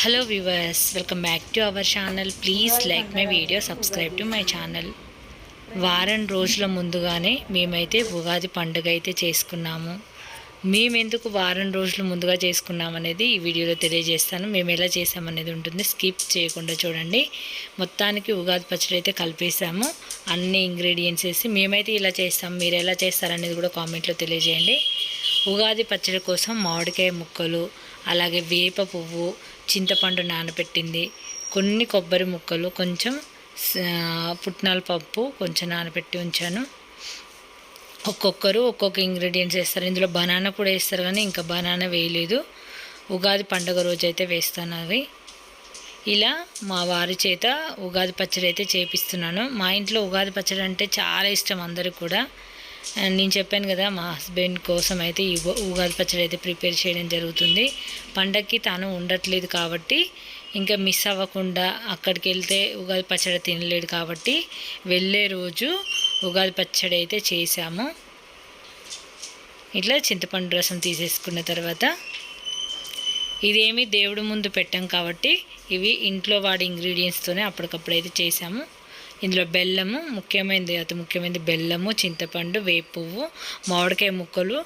Hello viewers welcome back to our channel please like my video subscribe to my channel వారం రోజుల ముందుగానే మేమైతే ఉగాది పండుగ అయితే చేసుకున్నాము. మేమెందుకు వారం రోజులు ముందుగా చేసుకున్నామనేది ఈ వీడియోలో తెలియజేస్తాను. మేము ఎలా చేసామనేది ఉంటుంది. స్కిప్ చేయకుండా చూడండి. మొత్తానికి ఉగాది పచ్చడి అయితే కలిపేసాము అన్ని ఇంగ్రీడియంట్స్ వేసి మేమైతే ఇలా చేస్తాం మీరు ఎలా చేస్తారనేది కూడా కామెంట్లో తెలియజేయండి. ఉగాది పచ్చడి కోసం మామిడికాయ ముక్కలు అలాగే వేప పువ్వు చింతపండు నానబెట్టింది. కొన్ని కొబ్బరి ముక్కలు కొంచెం పుట్నాల పప్పు కొంచెం నానబెట్టి ఉంచాను. ఒక్కొక్కరు ఒక్కొక్క ఇంగ్రీడియంట్స్ వేస్తారు. ఇందులో బనానా కూడా వేస్తారు కానీ ఇంకా బనానా వేయలేదు. ఉగాది పండుగ రోజు అయితే వేస్తాను అవి. ఇలా మా వారి చేత ఉగాది పచ్చడి అయితే చేపిస్తున్నాను. మా ఇంట్లో ఉగాది పచ్చడి అంటే చాలా ఇష్టం అందరికి కూడా. అండ్ నేను చెప్పాను కదా మా హస్బెండ్ కోసం అయితే ఈ ఉగాది పచ్చడి అయితే ప్రిపేర్ చేయడం జరుగుతుంది. పండగకి తాను ఉండట్లేదు కాబట్టి ఇంకా మిస్ అవ్వకుండా అక్కడికి వెళ్తే ఉగాది పచ్చడి తినలేడు కాబట్టి వెళ్ళే రోజు ఉగాది పచ్చడి అయితే చేశాము. ఇట్లా చింతపండు రసం తీసేసుకున్న తర్వాత ఇదేమి దేవుడి ముందు పెట్టాం కాబట్టి ఇవి ఇంట్లో వాడి ఇంగ్రీడియంట్స్తోనే అప్పటికప్పుడు అయితే చేసాము ఇందులో బెల్లము ముఖ్యమైనది అతి ముఖ్యమైనది బెల్లము చింతపండు వేపు పువ్వు మామిడికాయ ముక్కలు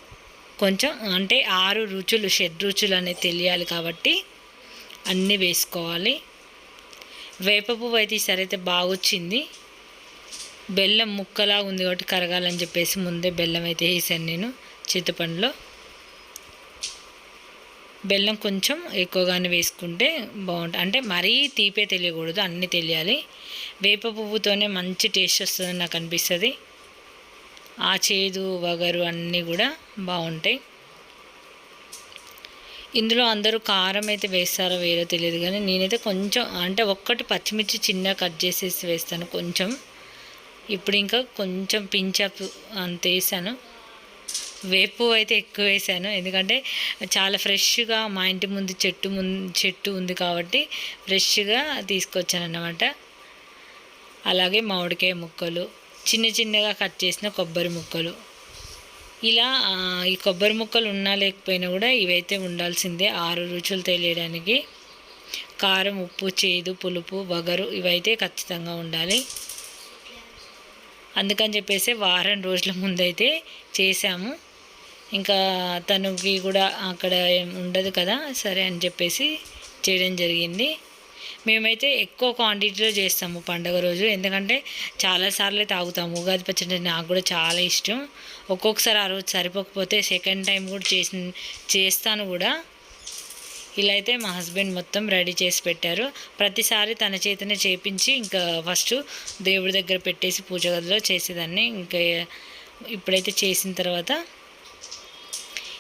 కొంచెం అంటే ఆరు రుచులు షెడ్ రుచులు అనేది తెలియాలి కాబట్టి అన్నీ వేసుకోవాలి. వేప పువ్వు అయితే ఈసారి అయితే బాగా వచ్చింది. బెల్లం ముక్కలా ఉంది కాబట్టి కరగాలని చెప్పేసి ముందే బెల్లం అయితే వేసాను నేను చింతపండులో. బెల్లం కొంచెం ఎక్కువగానే వేసుకుంటే బాగుంటుంది. అంటే మరీ తీపే తెలియకూడదు అన్నీ తెలియాలి. వేప పువ్వుతోనే మంచి టేస్ట్ వస్తుందని నాకు అనిపిస్తుంది. ఆ చేదు వగరు అన్నీ కూడా బాగుంటాయి. ఇందులో అందరూ కారం అయితే వేస్తారో వేరో తెలియదు కానీ నేనైతే కొంచెం అంటే ఒక్కటి పచ్చిమిర్చి చిన్న కట్ చేసేసి వేస్తాను కొంచెం. ఇప్పుడు ఇంకా కొంచెం పించప్ అంత వేసాను. వేపు అయితే ఎక్కువ వేసాను. ఎందుకంటే చాలా ఫ్రెష్గా మా ఇంటి ముందు చెట్టు ముందు చెట్టు ఉంది కాబట్టి ఫ్రెష్గా తీసుకొచ్చాను అన్నమాట అలాగే మామిడికాయ ముక్కలు చిన్న చిన్నగా కట్ చేసిన కొబ్బరి ముక్కలు. ఇలా ఈ కొబ్బరి ముక్కలు ఉన్నా లేకపోయినా కూడా ఇవైతే ఉండాల్సిందే ఆరు రుచులు తెలియడానికి. కారం ఉప్పు చేదు పులుపు వగరు ఇవైతే ఖచ్చితంగా ఉండాలి. అందుకని చెప్పేసి వారం రోజుల ముందైతే చేసాము ఇంకా తనకి కూడా అక్కడ ఏం ఉండదు కదా సరే అని చెప్పేసి చేయడం జరిగింది. మేమైతే ఎక్కువ క్వాంటిటీలో చేస్తాము పండగ రోజు. ఎందుకంటే చాలాసార్లు తాగుతాము. ఉగాది పచ్చడి నాకు కూడా చాలా ఇష్టం. ఒక్కొక్కసారి ఆ రోజు సరిపోకపోతే సెకండ్ టైం కూడా చేసి చేస్తాను కూడా. ఇలా అయితే మా హస్బెండ్ మొత్తం రెడీ చేసి పెట్టారు. ప్రతిసారి తన చేతనే చేపించి ఇంకా ఫస్ట్ దేవుడి దగ్గర పెట్టేసి పూజ గదిలో చేసేదాన్ని. ఇంకా ఇప్పుడైతే చేసిన తర్వాత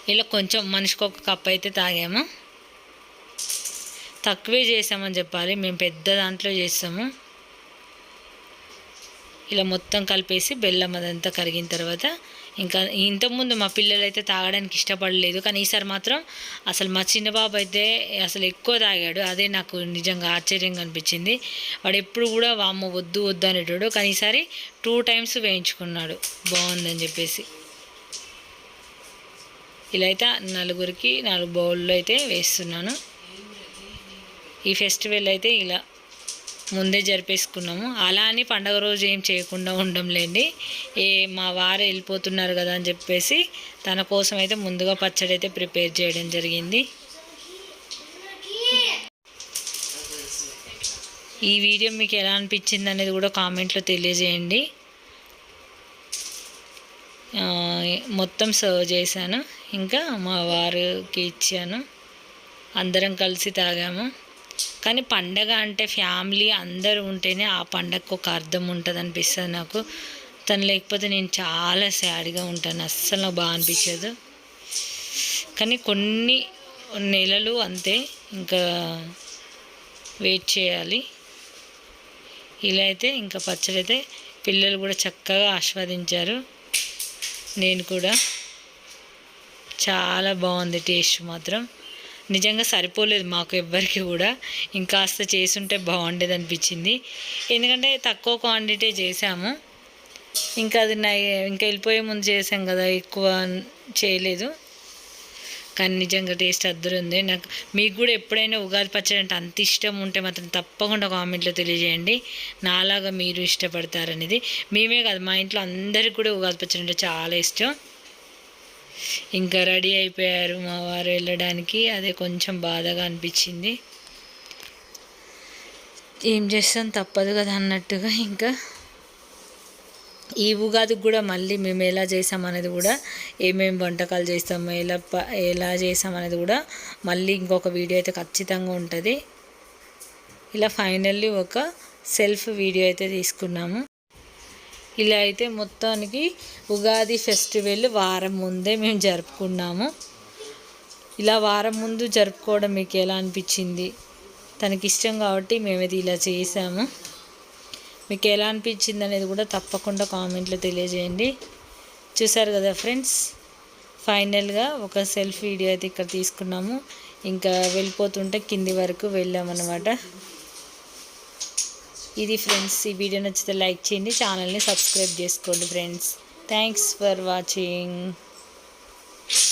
ఇలా కొంచెం మనిషికి ఒక కప్ అయితే తాగాము. తక్కువే చేసామని చెప్పాలి. మేము పెద్ద దాంట్లో చేస్తాము. ఇలా మొత్తం కలిపేసి బెల్లం అదంతా కరిగిన తర్వాత ఇంకా ఇంతకుముందు మా పిల్లలు అయితే తాగడానికి ఇష్టపడలేదు. కానీ ఈసారి మాత్రం అసలు మా చిన్న బాబు అయితే అసలు ఎక్కువ తాగాడు. అదే నాకు నిజంగా ఆశ్చర్యంగా అనిపించింది. వాడు ఎప్పుడు కూడా వామ్మ వద్దు వద్దు అనేటాడు. కానీ ఈసారి టూ టైమ్స్ వేయించుకున్నాడు. బాగుందని చెప్పేసి. ఇలా అయితే నలుగురికి నాలుగు బౌల్లో అయితే వేస్తున్నాను. ఈ ఫెస్టివల్ అయితే ఇలా ముందే జరిపేసుకున్నాము. అలా అని పండగ రోజు ఏం చేయకుండా ఉండంలేండి ఏ మా వారు వెళ్ళిపోతున్నారు కదా అని చెప్పేసి తన కోసం అయితే ముందుగా పచ్చడి అయితే ప్రిపేర్ చేయడం జరిగింది. ఈ వీడియో మీకు ఎలా అనిపించింది అనేది కూడా కామెంట్లో తెలియజేయండి. మొత్తం సర్వ్ చేశాను. ఇంకా మా వారికి ఇచ్చాను. అందరం కలిసి తాగాము. కానీ పండగ అంటే ఫ్యామిలీ అందరూ ఉంటేనే ఆ పండగకు ఒక అర్థం ఉంటుంది అనిపిస్తుంది నాకు. తను లేకపోతే నేను చాలా సాడ్గా ఉంటాను. అస్సలు నాకు బాగా అనిపించదు. కానీ కొన్ని నెలలు అంతే. ఇంకా వెయిట్ చేయాలి. ఇలా అయితే ఇంకా పచ్చడి అయితే పిల్లలు కూడా చక్కగా ఆస్వాదించారు. నేను కూడా. చాలా బాగుంది టేస్ట్ మాత్రం. నిజంగా సరిపోలేదు మాకు ఎవ్వరికి కూడా. ఇంకాస్త చేసుంటే బాగుండేది అనిపించింది. ఎందుకంటే తక్కువ క్వాంటిటీ చేసాము. ఇంకా అది నై ఇంకా వెళ్ళిపోయే ముందు చేసాం కదా ఎక్కువ చేయలేదు. కానీ నిజంగా టేస్ట్ అద్దరుంది. నాకు మీకు కూడా ఎప్పుడైనా ఉగాది పచ్చడి అంటే అంత ఇష్టం ఉంటే మాత్రం తప్పకుండా కామెంట్లో తెలియజేయండి. నాలాగా మీరు ఇష్టపడతారనేది. మేమే కాదు మా ఇంట్లో అందరికీ కూడా ఉగాది పచ్చడి అంటే చాలా ఇష్టం. ఇంకా రెడీ అయిపోయారు మా వారు వెళ్ళడానికి. అదే కొంచెం బాధగా అనిపించింది. ఏం చేస్తాం? తప్పదు కదా అన్నట్టుగా ఇంకా. ఈ ఉగాదికి కూడా మళ్ళీ మేము ఎలా చేసాం అనేది కూడా ఏమేమి వంటకాలు చేస్తాము ఎలా ప ఎలా చేసాం అనేది కూడా మళ్ళీ ఇంకొక వీడియో అయితే ఖచ్చితంగా ఉంటుంది. ఇలా ఫైనల్లీ ఒక సెల్ఫ్ వీడియో అయితే తీసుకున్నాము. ఇలా అయితే మొత్తానికి ఉగాది ఫెస్టివల్ వారం ముందే మేము జరుపుకున్నాము. ఇలా వారం ముందు జరుపుకోవడం మీకు ఎలా అనిపించింది? తనకి ఇష్టం కాబట్టి మేము ఇది ఇలా చేసాము. మీకు ఎలా అనిపించింది అనేది కూడా తప్పకుండా కామెంట్లో తెలియజేయండి. చూసారు కదా ఫ్రెండ్స్ ఫైనల్గా ఒక సెల్ఫ్ వీడియో అయితే ఇక్కడ తీసుకున్నాము. ఇంకా వెళ్ళిపోతుంటే కింది వరకు వెళ్ళామన్నమాట. ఇది ఫ్రెండ్స్ ఈ వీడియో నచ్చితే లైక్ చేయండి ఛానల్ని సబ్స్క్రైబ్ చేసుకోండి ఫ్రెండ్స్. Thanks for watching